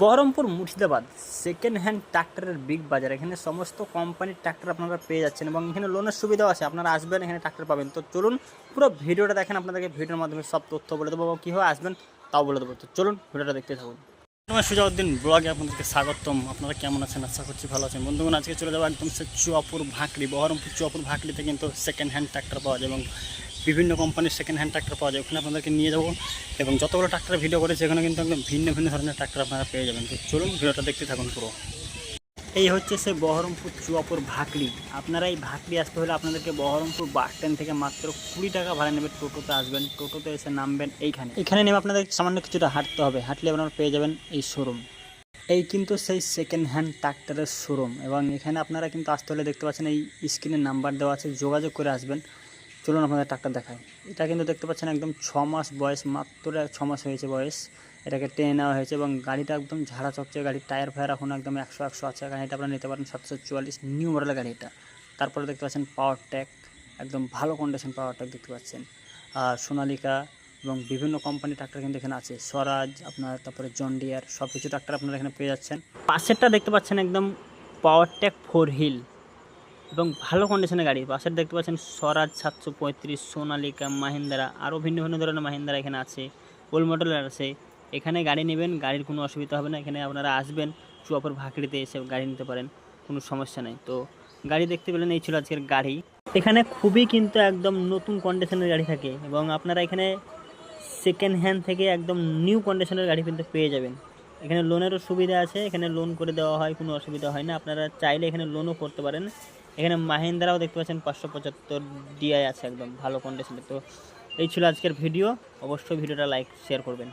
Baharampur Murshidabad second hand ট্র্যাক্টরের big বাজার। এখানে সমস্ত কোম্পানির ট্র্যাক্টর আপনারা পেয়ে যাচ্ছেন এবং এখানে লোনের সুবিধাও আছে। আপনারা আসবেন, এখানে ট্র্যাক্টর পাবেন। তো চলুন, পুরো ভিডিওটা দেখেন, আপনাদেরকে ভিডিওর মাধ্যমে সব তথ্য বলে দেবো এবং কীভাবে আসবেন তাও বলে দেবো। তো চলুন, ভিডিওটা দেখতে থাকুন। তোমার সুজাউদ্দিন ব্লগে আপনাদেরকে স্বাগতম। আপনারা কেমন আছেন? আশা করছি ভালো আছেন। বন্ধুগণ, আজকে চলে যাব একদম সে চুয়াপুর ভাকড়ি বহরমপুর চুয়াপুর ভাকড়িতে কিন্তু সেকেন্ড হ্যান্ড ট্র্যাক্টর পাওয়া যায় এবং বিভিন্ন কোম্পানির সেকেন্ড হ্যান্ড ট্রাক্টর পাওয়া যায়, ওখানে আপনাদেরকে নিয়ে যাব। এবং যতগুলো ট্রাক্টর ভিডিও করেছে সেখানে কিন্তু একদম ভিন্ন ভিন্ন ধরনের ট্রাক্টর আপনারা পেয়ে যাবেন। তো চলুন ভিডিওটা দেখতে থাকুন পুরো। এই হচ্ছে সে বহরমপুর চুয়াপুর ভাকড়ি আপনারা এই ভাকড়ি আসতে হলে আপনাদেরকে বহরমপুর বাস স্ট্যান্ড থেকে মাত্র কুড়ি টাকা ভাড়া নেবে। টোটোতে আসবেন, টোটোতে এসে নামবেন এইখানে। এখানে নেমে আপনাদের সামান্য কিছুটা হাঁটতে হবে। হাঁটলে আপনারা পেয়ে যাবেন এই শোরুম এই কিন্তু সেই সেকেন্ড হ্যান্ড ট্রাক্টরের শোরুম এবং এখানে আপনারা কিন্তু আসতে হলে দেখতে পাচ্ছেন এই স্ক্রিনের নাম্বার দেওয়া আছে। যোগাযোগ করে আসবেন। চলুন আপনাদের ট্রাক্টর দেখায় এটা কিন্তু দেখতে পাচ্ছেন একদম ছ মাস বয়স মাত্র, ছ মাস হয়েছে বয়স। এটাকে টেনে নেওয়া হয়েছে এবং গাড়িটা একদম ঝাড়া চকচকে গাড়ির টায়ার ফায়ার এখন একদম একশো একশো আছে। গাড়িটা আপনারা নিতে পারেন সাতশো চুয়াল্লিশ নিউ মডেলের গাড়ি এটা তারপরে দেখতে পাচ্ছেন পাওয়ার ট্যাক একদম ভালো কন্ডিশন পাওয়ার ট্যাক দেখতে পাচ্ছেন। আর সোনালিকা এবং বিভিন্ন কোম্পানি ট্রাক্টর কিন্তু এখানে আছে। স্বরাজ, আপনার তারপরে জন্ডিয়ার সব কিছু ট্রাক্টর আপনারা এখানে পেয়ে যাচ্ছেন। পাশেরটা দেখতে পাচ্ছেন একদম পাওয়ার ট্যাক ফোর হিল এবং ভালো কন্ডিশনের গাড়ি। পাশের দেখতে পাচ্ছেন স্বরাজ সাতশো পঁয়ত্রিশ, সোনালিকা, মাহিন্দ্রা, আরও ভিন্ন ভিন্ন ধরনের মাহিন্দ্রা এখানে আছে ওল্ড মডেলের আছে। এখানে গাড়ি নেবেন, গাড়ির কোনো অসুবিধা হবে না। এখানে আপনারা আসবেন, চুয়াপুর ভাকড়িতে এসে গাড়ি নিতে পারেন, কোনো সমস্যা নেই। তো গাড়ি দেখতে পেলেন, এই ছিল আজকের গাড়ি। এখানে খুবই কিন্তু একদম নতুন কন্ডিশনের গাড়ি থাকে এবং আপনারা এখানে সেকেন্ড হ্যান্ড থেকে একদম নিউ কন্ডিশনের গাড়ি কিন্তু পেয়ে যাবেন। এখানে লোনেরও সুবিধা আছে, এখানে লোন করে দেওয়া হয়, কোনো অসুবিধা হয় না। আপনারা চাইলে এখানে লোনও করতে পারেন। এখানে মাহিন্দ্রাও দেখতে পাচ্ছেন পাঁচশো পঁচাত্তর ডিআই আছে একদম, ভালো কন্ডিশনে তো এই ছিল আজকের ভিডিও অবশ্যই ভিডিওটা লাইক শেয়ার করবেন।